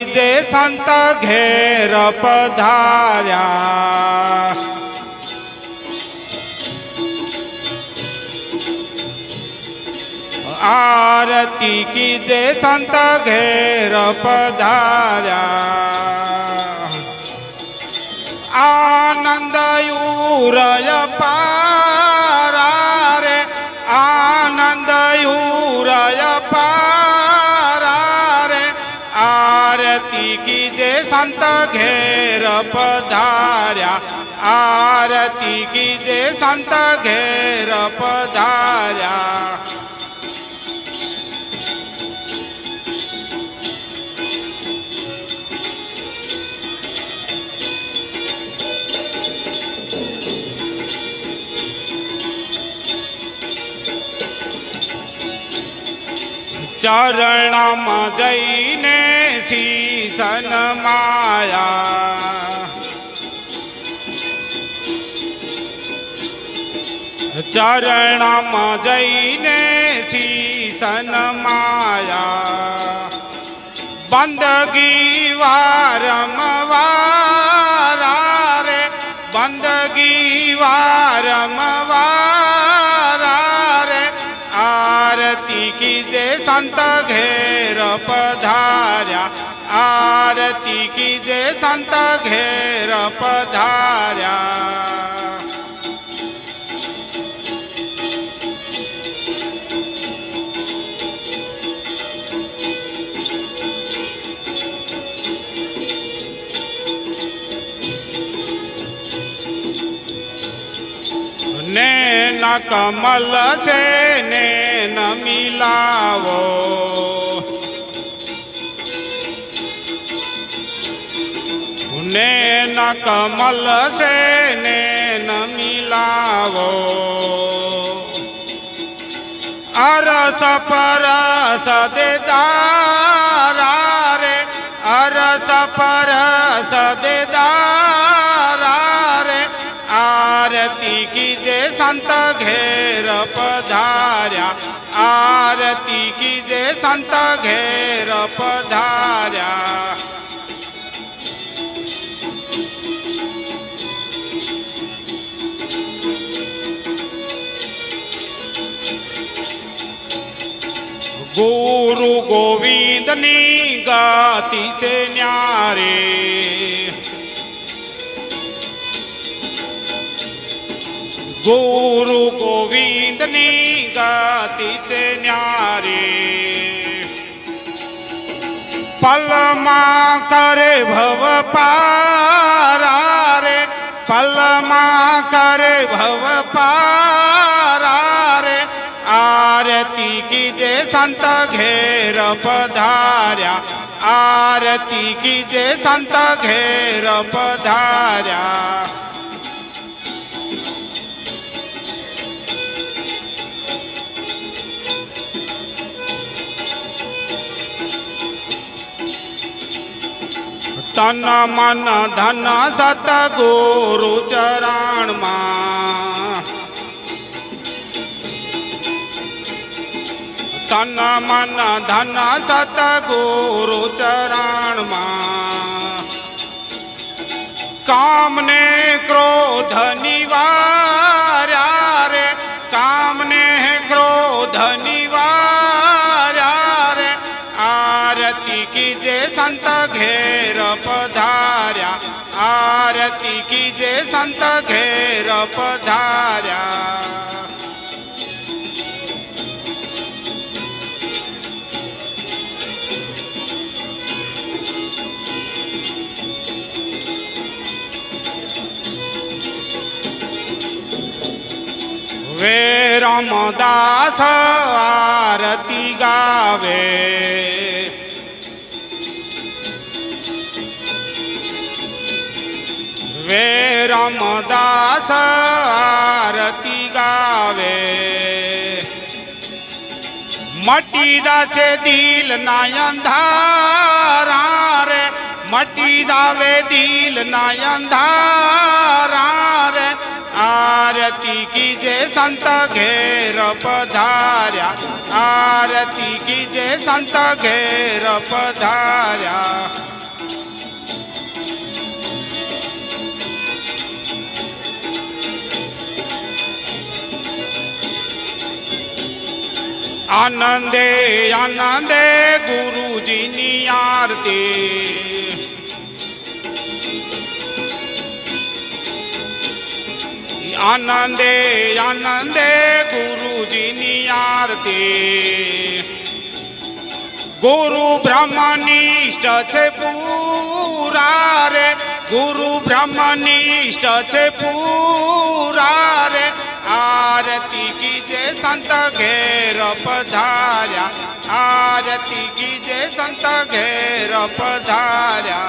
दे संत घेर पधार्या। आरती की दे संत घेर पधार्या। आनंद उरय पारा संत घेर पधार्या आरती की जे संत घेर पधार्या. ચરણમાં જઈને શીસન માયા. ચરણમાં જઈને શીસન માયા. બંદગી વારમવારા રે બંદગી વારમવારા संत घेर पधारा आरती की जे संत घेर पधार्या। नैना कमल से ने कमल से नैन मिलावो। अरस परस देदारा रे अरस परस देदारा रे आरती की दे संत घेर पधार्या। आरती की दे संत घेर पधार्या। गुरु गोविंदनी गाती से न्यारे। गुरु गोविंदनी गाती से न्यारे। पलमा करे भव पारा रे पलमा करे भव पारा आरती की जे संत घेर पधार्या। आरती की जे संत घेर पधार्या। તન મન ધન સતગુરુ ચરણમાં તન મન ધન સતગુરુ ચરણમાં કામને ક્રોધ નિવાર્યા आरती कीजे संत घेर पधारा वे रमदास आरती गावे। दास आरती गावे। मटी से दिल ना अंधारा रे मटी दावे दिल ना अंधारा रे आरती की जे संत घेर पधारा आरती की जे संत घेर पधारा આનંદે આનંદે ગુરુજીની આરતી. આનંદે આનંદે ગુરુજીની આરતી. ગુરુ બ્રહ્મનિષ્ઠ છે પૂરા રે ગુરુ બ્રહ્મનિષ્ઠ છે પૂરા રે आरती की कीजे संत घेर पधारा आरती की कीजे संत घेर पधारा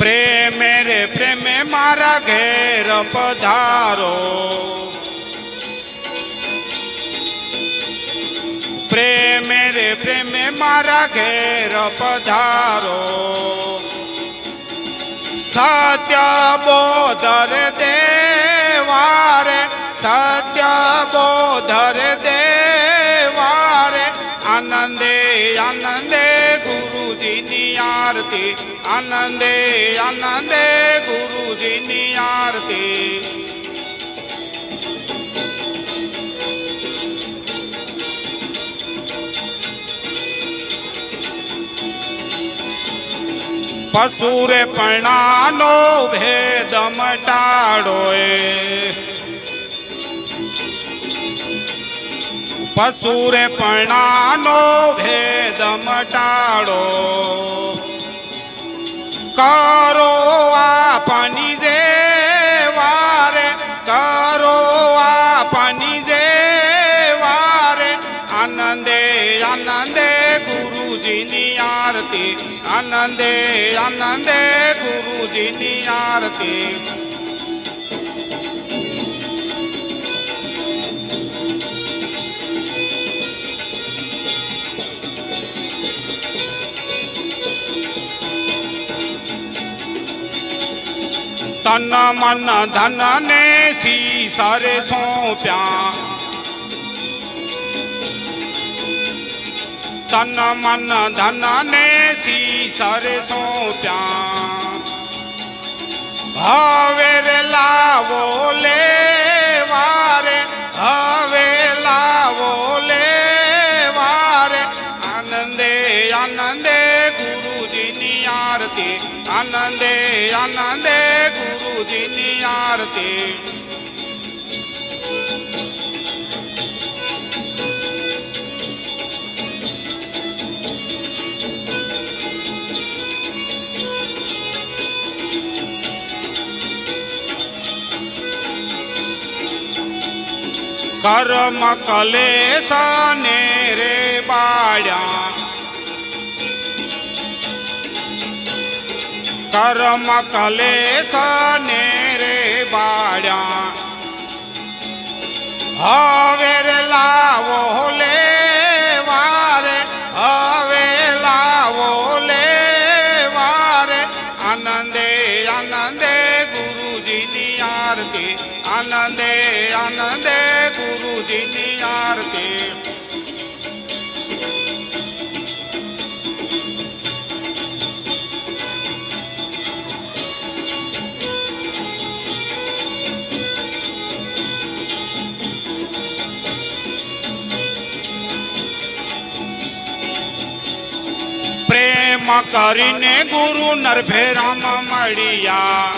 प्रेम મારા ઘેર પધારો પ્રેમે રે પ્રેમે મારા ઘેર પધારો સત્ય બોધર દેવારે સત્ય બોધર દેવારે આનંદે આનંદે ગુરુજીની આરતી આનંદે આનંદે ગુરુજીની આરતી પશુરે પણાનો ભેદ મટાડો પશુરે પણાનો ભેદ મટાડો. કરો આપની જે વારે કરો આપની જે વારે આનંદે આનંદે ગુરુજીની આરતી, આનંદે આનંદે ગુરુજીની આરતી. તન મન ધન ને શીસરે સોંપ્યા તન મન ધન ને શીસરે સોંપ્યા હવે રે લાવો લે વારે હવે લાવો લે વારે આનંદે આનંદે ગુરુજીની આરતી આનંદે આનંદે ગુરુજીની આરતી કર્મ કલેશ ને રે બાળ્યા કર્મ કલેશ ને રે બાળ્યા હવે રે લાવો લે વારે હવે લાવો લે વારે આનંદે આનંદે ગુરુજીની આરતી આનંદે આનંદે ગુરુજીની આરતી પ્રેમ કરીને ગુરુ નરભેરામ મળ્યા.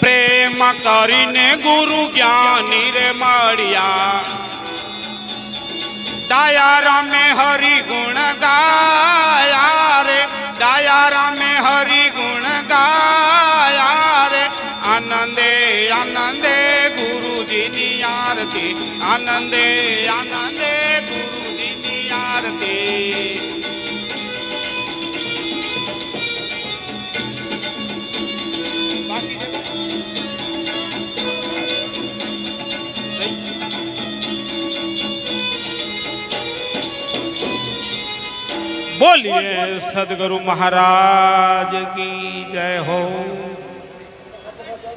પ્રેમ કરીને ગુરુ જ્ઞાની રે મળ્યા. દયા રમે હરિ बोलिए सदगुरु महाराज की जय हो।